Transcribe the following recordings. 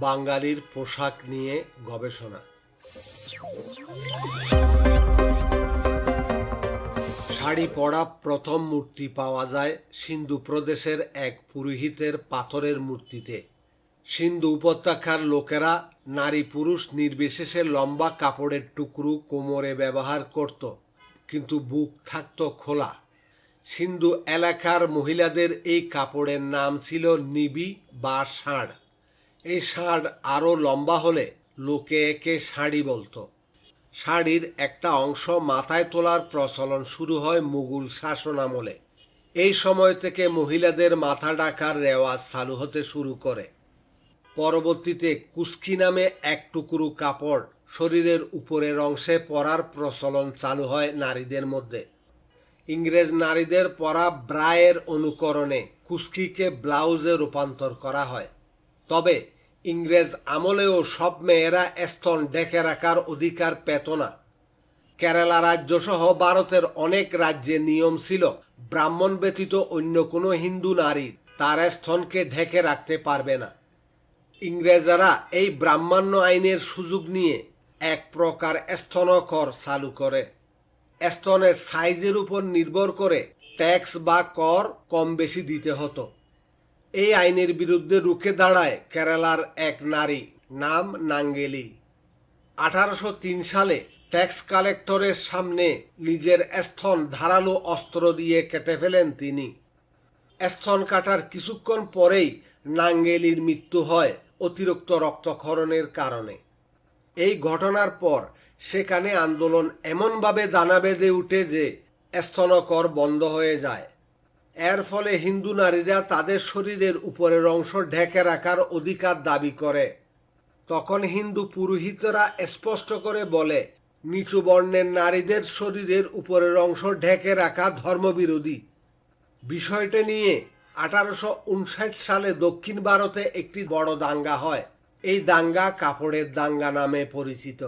বাঙালির পোশাক নিয়ে গবেষণা। শাড়ি পরা প্রথম মূর্তি পাওয়া যায় সিন্ধু প্রদেশের এক পুরোহিতের পাথরের মূর্তিতে। সিন্ধু উপত্যকার লোকেরা নারী পুরুষ নির্বিশেষে লম্বা কাপড়ের টুকরো কোমরে ব্যবহার করত, কিন্তু বুক থাকত খোলা। সিন্ধু এলাকার মহিলাদের এই কাপড়ের নাম ছিল নিবি বা ষাঁড়। এই ষাঁড় আরও লম্বা হলে লোকে একে শাড়ি বলতো। শাড়ির একটা অংশ মাথায় তোলার প্রচলন শুরু হয় মুঘল শাসন আমলে এই সময় থেকে মহিলাদের মাথা ডাকার রেওয়াজ চালু হতে শুরু করে। পরবর্তীতে কুস্কি নামে এক টুকরো কাপড় শরীরের উপরের অংশে পরার প্রচলন চালু হয় নারীদের মধ্যে। ইংরেজ নারীদের পরা ব্রায়ের অনুকরণে কুস্কিকে ব্লাউজে রূপান্তর করা হয়। তবে ইংরেজ আমলেও সব মেয়েরা স্তন ডেকে রাখার অধিকার পেত না। কেরালা রাজ্য সহ ভারতের অনেক রাজ্যে নিয়ম ছিল, ব্রাহ্মণ ব্যতীত অন্য কোনো হিন্দু নারী তার স্তনকে ঢেকে রাখতে পারবে না। ইংরেজরা এই ব্রাহ্মণ্য আইনের সুযোগ নিয়ে এক প্রকার স্তনকর চালু করে। স্তনের সাইজের উপর নির্ভর করে ট্যাক্স বা কর কম বেশি দিতে হতো। এই আইনের বিরুদ্ধে রুখে দাঁড়ায় কেরালার এক নারী, নাম নাঙ্গেলি। আঠারোশো তিন সালে ট্যাক্স কালেক্টরের সামনে নিজের স্তন ধারালো অস্ত্র দিয়ে কেটে ফেলেন তিনি। স্তন কাটার কিছুক্ষণ পরেই নাঙ্গেলির মৃত্যু হয় অতিরিক্ত রক্তক্ষরণের কারণে। এই ঘটনার পর সেখানে আন্দোলন এমনভাবে দানা বেঁধে উঠে যে স্তনকর বন্ধ হয়ে যায়। এর ফলে হিন্দু নারীরা তাদের শরীরের উপরের অংশ ঢেকে রাখার অধিকার দাবি করে। তখন হিন্দু পুরোহিতরা স্পষ্ট করে বলে, নিচু বর্ণের নারীদের শরীরের উপরের অংশ ঢেকে রাখা ধর্মবিরোধী। বিষয়টা নিয়ে আঠারোশো উনষাট সালে দক্ষিণ ভারতে একটি বড় দাঙ্গা হয়। এই দাঙ্গা কাপড়ের দাঙ্গা নামে পরিচিত।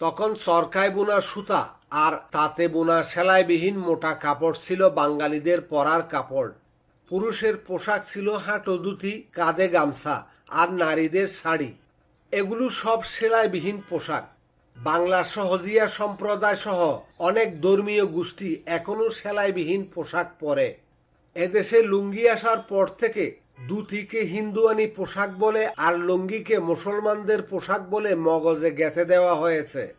তখন চরকায় বোনা সুতা আর তাতে বোনা সেলাইবিহীন মোটা কাপড় ছিল বাঙালিদের পরার কাপড়। পুরুষের পোশাক ছিল হাঁটো ধুতি, কাঁধে গামছা আর নারীদের শাড়ি। এগুলো সব সেলাইবিহীন পোশাক। বাংলা সহজিয়া সম্প্রদায় সহ অনেক ধর্মীয় গোষ্ঠী এখনও সেলাইবিহীন পোশাক পরে। এদেশে লুঙ্গি আসার পর থেকে দুথিকে হিন্দুয়ানি পোশাক বলে আর লুঙ্গিকে মুসলমানদের পোশাক বলে মগজে গেঁথে দেওয়া হয়েছে।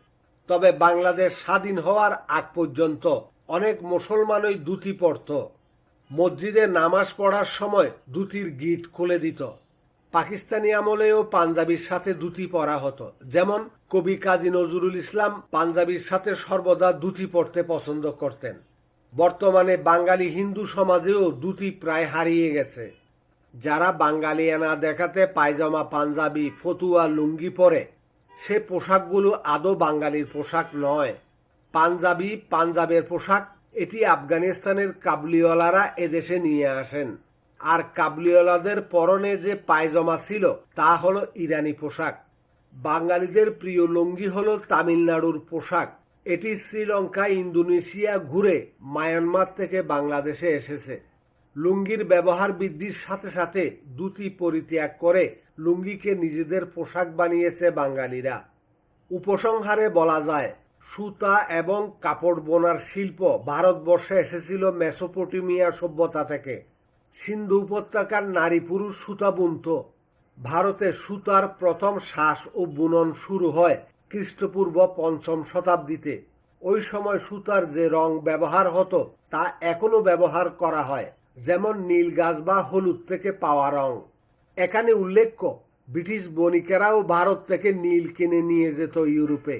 তবে বাংলাদেশ স্বাধীন হওয়ার আগ পর্যন্ত অনেক মুসলমানই দুতি পরত। মসজিদে নামাজ পড়ার সময় দুতির গিট খুলে দিত। পাকিস্তানি আমলেও পাঞ্জাবির সাথে দুতি পরা হতো। যেমন কবি কাজী নজরুল ইসলাম পাঞ্জাবির সাথে সর্বদা দুতি পরতে পছন্দ করতেন। বর্তমানে বাঙালি হিন্দু সমাজেও দুতি প্রায় হারিয়ে গেছে। যারা বাঙালিয়ানা দেখাতে পায়জামা, পাঞ্জাবি, ফতুয়া, লুঙ্গি পরে, সে পোশাকগুলো আদৌ বাঙালির পোশাক নয়। পাঞ্জাবি পাঞ্জাবের পোশাক, এটি আফগানিস্তানের কাবলিওয়ালারা এদেশে নিয়ে আসেন। আর কাবলিওয়ালাদের পরনে যে পায়জামা ছিল, তা হলো ইরানি পোশাক। বাঙালিদের প্রিয় লুঙ্গি হলো তামিলনাড়ুর পোশাক। এটি শ্রীলঙ্কা, ইন্দোনেশিয়া ঘুরে মায়ানমার থেকে বাংলাদেশে এসেছে। লুঙ্গির ব্যবহার বৃদ্ধির সাথে সাথে দুটি পরিত্যাগ করে লুঙ্গিকে নিজেদের পোশাক বানিয়েছে বাঙালিরা। উপসংহারে বলা যায়, সুতা এবং কাপড় বোনার শিল্প ভারতবর্ষে এসেছিল মেসোপটেমিয়া সভ্যতা থেকে। সিন্ধু উপত্যকার নারী পুরুষ সুতা বুনত। ভারতে সুতার প্রথম শ্বাস ও বুনন শুরু হয় খ্রিস্টপূর্ব পঞ্চম শতাব্দীতে। ওই সময় সুতার যে রং ব্যবহার হতো তা এখনও ব্যবহার করা হয়। যেমন নীল গাছ বা হলুদ থেকে পাওয়া রং। এখানে উল্লেখ্য, ব্রিটিশ বণিকেরাও ভারত থেকে নীল কিনে নিয়ে যেত ইউরোপে।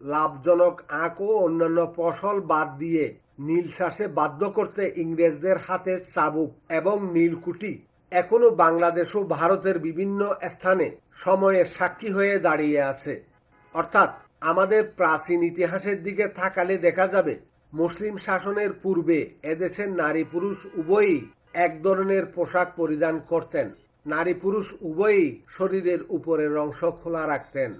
লাভজনক আঁক ও অন্যান্য ফসল বাদ দিয়ে নীল শ্বাসে বাধ্য করতে ইংরেজদের হাতে চাবুক এবং নীলকুঠি এখনও বাংলাদেশ ও ভারতের বিভিন্ন স্থানে সময়ের সাক্ষী হয়ে দাঁড়িয়ে আছে। অর্থাৎ, আমাদের প্রাচীন ইতিহাসের দিকে থাকালে দেখা যাবে মুসলিম শাসনের পূর্বে এদেশের নারী পুরুষ উভয়ই এক ধরনের পোশাক পরিধান করতেন। নারী পুরুষ উভয়ই শরীরের উপরের অংশ খোলা রাখতেন।